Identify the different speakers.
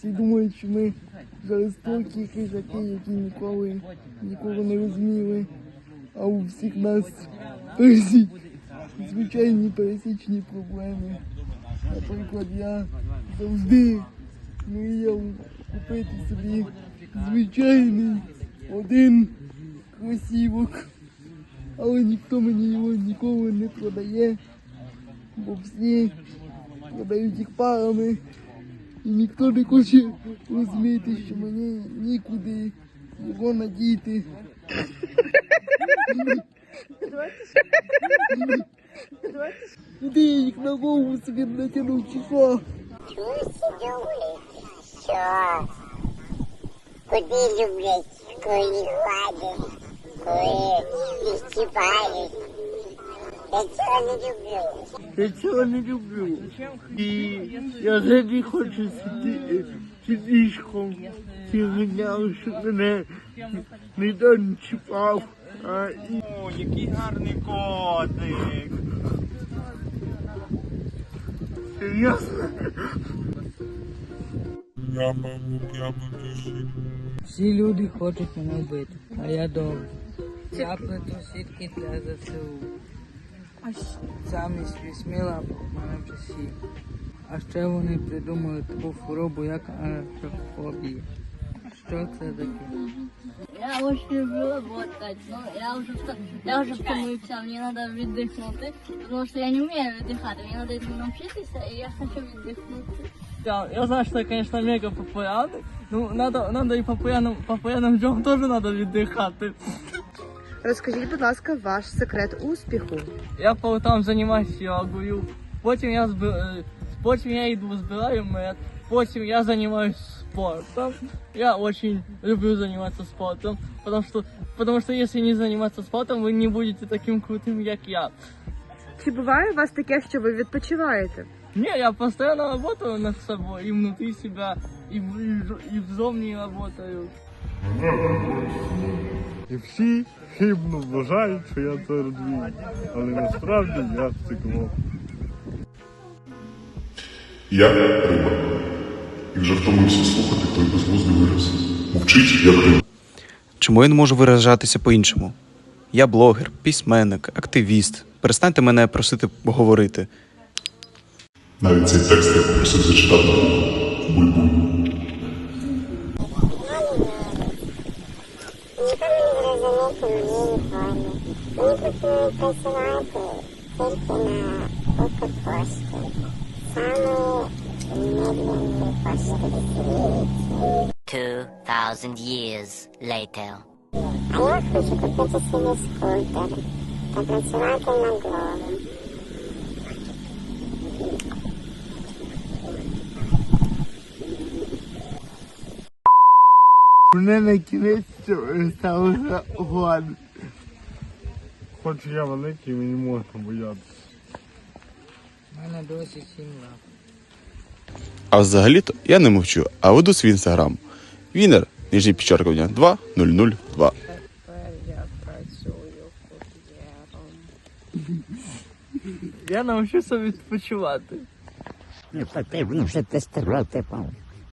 Speaker 1: Всі думають, що ми жорстокі хижаки, які ніколи нікого не розуміли. А у всіх нас звичайні пересічні проблеми. Наприклад, я завжди мріяв купити собі звичайний один кросівок. Але ніхто мені його ніколи не продає, бо всі продають їх парами. І ніхто не хоче розуміти, що мені нікуди його надіти. Куди я їх на голову собі натягнув чи що?
Speaker 2: Куди люблять, коли гладять, коли їх чіпають. Я цього не люблю.
Speaker 1: Я цього не люблю. І я взагалі хочу сидіти під ліжком сігняв, щоб мене ніхто не чіпав. А, і
Speaker 3: О, який гарний котик.
Speaker 1: серйозно.
Speaker 4: Всі люди хочуть мене вбити, а я добре. Я плету сітки для ЗСУ. Самі сміла мене. А ще вони придумали таку хворобу, як аерофобія. Що це таке?
Speaker 5: Я очень люблю работать, но я уже, я уже втомився, мені треба віддихнути, тому що я не вмію віддихати, мені треба навчитися, і я хочу віддихнути.
Speaker 4: Я, я знаю, что я, конечно, мега популярный. Ну, надо, надо і популярним, популярним людям теж надо віддихати.
Speaker 6: Розкажіть, будь ласка, ваш секрет успіху.
Speaker 4: Я по там займаюся йогою, потім я зб... е, потім я йду збираю мед, потім я займаюся спортом. Я очень люблю заниматься спортом, потому что, потому что если не заниматься спортом, вы не будете таким крутым, как я.
Speaker 6: Чи буває у вас таке, що ви відпочиваєте?
Speaker 4: Не, я постоянно работаю над собой, и внутри себя, и, в, и взовні работаю.
Speaker 3: Всі хибно вважають, що я це розумію. Але насправді я цикло.
Speaker 7: Я риба. І вже втомився слухати той безглуздий вираз. Мовчить, як риба.
Speaker 8: Чому я не можу виражатися по-іншому? Я блогер, письменник, активіст. Перестаньте мене просити говорити.
Speaker 7: Навіть цей текст я попросив зачитати Буль-буль.
Speaker 2: Ніколи не зрозуміти мені ніколи. Мені пропонують працювати тільки на Укрпошті. Саме медленні пошти в світі.
Speaker 9: 2,000 years later.
Speaker 2: А я хочу купити собі скутер та працювати
Speaker 1: Мене на кінець сталося гладно.
Speaker 3: Хоч я великий, мені можна боятися.
Speaker 4: У мене досі сім лап.
Speaker 8: А взагалі-то я не мовчу, а веду свій інстаграм. Вінер, ніжні підчеркування 2002.
Speaker 4: Я навчився відпочивати.
Speaker 2: Ну, потрібно вже тестувати.